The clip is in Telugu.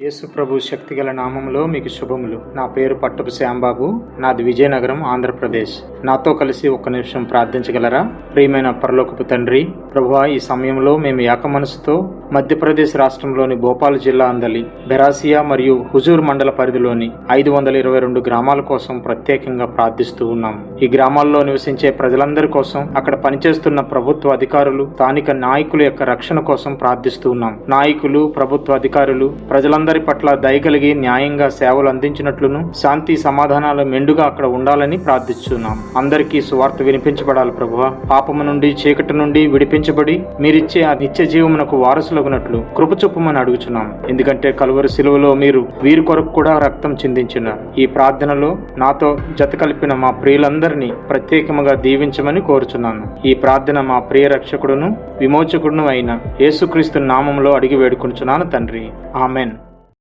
యేసు ప్రభు శక్తిగల నామంలో మీకు శుభములు. నా పేరు పట్టపు శ్యాంబాబు. నాది విజయనగరం ఆంధ్రప్రదేశ్. నాతో కలిసి ఒక్క నిమిషం ప్రార్థించగలరా? ప్రియమైన పరలోకపు తండ్రి ప్రభువా ఈ సమయంలో మేము ఏక మనసుతో మధ్యప్రదేశ్ రాష్ట్రంలోని భోపాల్ జిల్లా అందలి బెరాసియా మరియు హుజూర్ మండల పరిధిలోని ఐదు వందల ఇరవై రెండు గ్రామాల కోసం ప్రత్యేకంగా ప్రార్థిస్తూ ఉన్నాం. ఈ గ్రామాల్లో నివసించే ప్రజలందరి కోసం అక్కడ పనిచేస్తున్న ప్రభుత్వ అధికారులు స్థానిక నాయకుల యొక్క రక్షణ కోసం ప్రార్థిస్తూ ఉన్నాం. నాయకులు ప్రభుత్వ అధికారులు ప్రజలందరి పట్ల దయగలిగి న్యాయంగా సేవలు అందించినట్లును శాంతి సమాధానాలు మెండుగా అక్కడ ఉండాలని ప్రార్థిస్తున్నాం అందరికీ సువార్త వినిపించబడాలి ప్రభువ. పాపము నుండి చీకటి నుండి విడిపించబడి మీరిచ్చే ఆ నిత్య జీవమునకు వారసులగునట్లు కృప చొప్పమని అడుగుచున్నాం ఎందుకంటే కలువరి శిలువలో మీరు వీరి కొరకు కూడా రక్తం చిందించున్నారు. ఈ ప్రార్థనలో నాతో జత కలిపిన మా ప్రియులందరినీ ప్రత్యేకముగా దీవించమని కోరుచున్నాను. ఈ ప్రార్థన మా ప్రియ రక్షకుడును విమోచకుడును అయిన యేసుక్రీస్తు నామంలో అడిగి వేడుకుంటున్నాను తండ్రి. ఆమెన్.